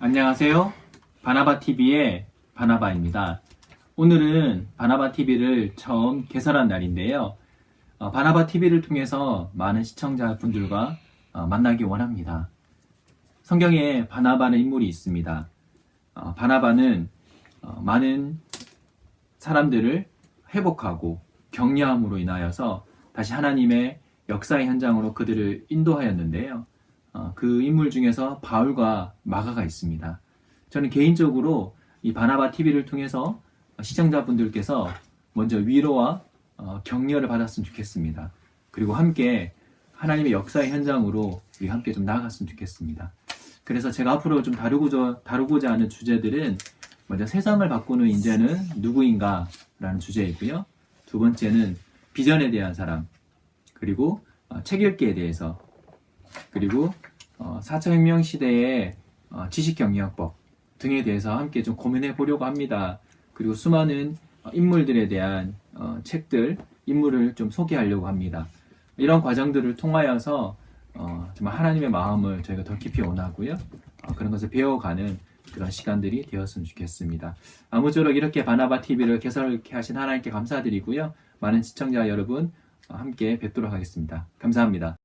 안녕하세요. 바나바 TV의 바나바입니다. 오늘은 바나바 TV를 처음 개설한 날인데요. 어, 바나바 TV를 통해서 많은 시청자분들과 어, 만나기 원합니다. 성경에 바나바는 인물이 있습니다. 어, 바나바는 어, 많은 사람들을 회복하고 격려함으로 인하여서 다시 하나님의 역사의 현장으로 그들을 인도하였는데요. 어, 그 인물 중에서 바울과 마가가 있습니다. 저는 개인적으로 이 바나바 TV를 통해서 시청자분들께서 먼저 위로와 어, 격려를 받았으면 좋겠습니다. 그리고 함께 하나님의 역사의 현장으로 우리 함께 좀 나아갔으면 좋겠습니다. 그래서 제가 앞으로 좀 다루고자, 다루고자 하는 주제들은 먼저 세상을 바꾸는 인재는 누구인가 라는 주제이고요. 두 번째는 비전에 대한 사람, 그리고 어, 책 읽기에 대해서 그리고 어, 4차 혁명 시대의 어, 지식 경영법 등에 대해서 함께 좀 고민해 보려고 합니다. 그리고 수많은 어, 인물들에 대한 어, 책들, 인물을 좀 소개하려고 합니다. 이런 과정들을 통하여서 어, 정말 하나님의 마음을 저희가 더 깊이 원하고요. 어, 그런 것을 배워가는 그런 시간들이 되었으면 좋겠습니다. 아무쪼록 이렇게 바나바 TV를 개설케 하신 하나님께 감사드리고요. 많은 시청자 여러분 어, 함께 뵙도록 하겠습니다. 감사합니다.